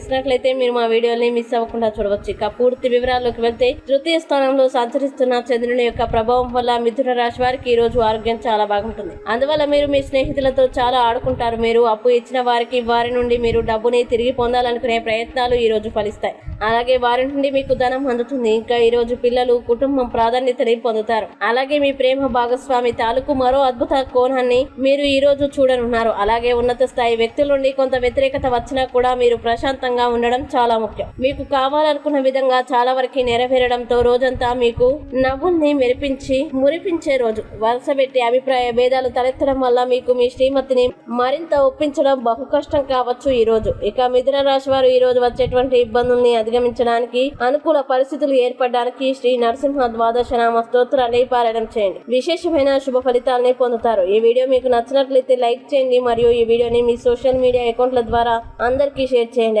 చేసినట్లయితే మీరు మా వీడియోని మిస్ అవ్వకుండా చూడవచ్చు. ఇక పూర్తి వివరాల్లోకి వెళ్తే తృతీయ స్థానంలో సంచరిస్తున్న చంద్రుని యొక్క ప్రభావం వల్ల మిథున రాశి వారికి ఈ రోజు ఆరోగ్యం చాలా బాగుంటుంది. అందువల్ల మీరు మీ స్నేహితులతో చాలా ఆడుకుంటారు. మీరు అప్పు ఇచ్చిన వారికి వారి నుండి మీరు డబ్బుని తిరిగి పొందాలనుకునే ప్రయత్నాలు ఈ రోజు ఫలిస్తాయి. అలాగే వారి నుండి మీకు ధనం అందుతుంది. ఇంకా ఈ రోజు పిల్లలు కుటుంబం ప్రాధాన్యతని పొందుతారు. అలాగే మీ ప్రేమ భాగస్వామి తాలూకు మరో అద్భుత కోణాన్ని మీరు ఈ రోజు చూడనున్నారు. అలాగే ఉన్నత స్థాయి వ్యక్తుల నుండి కొంత వ్యతిరేకత వచ్చినా కూడా మీరు ప్రశాంతంగా ఉండడం చాలా ముఖ్యం. మీకు కావాలనుకున్న విధంగా చాలా వరకు నెరవేరడంతో రోజంతా మీకు నవ్వుల్ని మెరిపించి మురిపించే రోజు. వలస పెట్టి అభిప్రాయ భేదాలు తలెత్తడం వల్ల మీకు మీ శ్రీమతిని మరింత ఒప్పించడం బహు కష్టం కావచ్చు ఈ రోజు. ఇక మిథున రాశి వారు ఈ రోజు వచ్చేటువంటి ఇబ్బందుల్ని అధిగమించడానికి అనుకూల పరిస్థితులు ఏర్పడడానికి శ్రీ నరసింహ ద్వాదశ నామ స్తోత్రాన్ని పారాయణం చేయండి. విశేషమైన శుభ ఫలితాలని పొందుతారు. ఈ వీడియో మీకు నచ్చినట్లయితే లైక్ చేయండి మరియు ఈ వీడియోని మీ సోషల్ మీడియా అకౌంట్ల ద్వారా అందరికీ షేర్ చేయండి.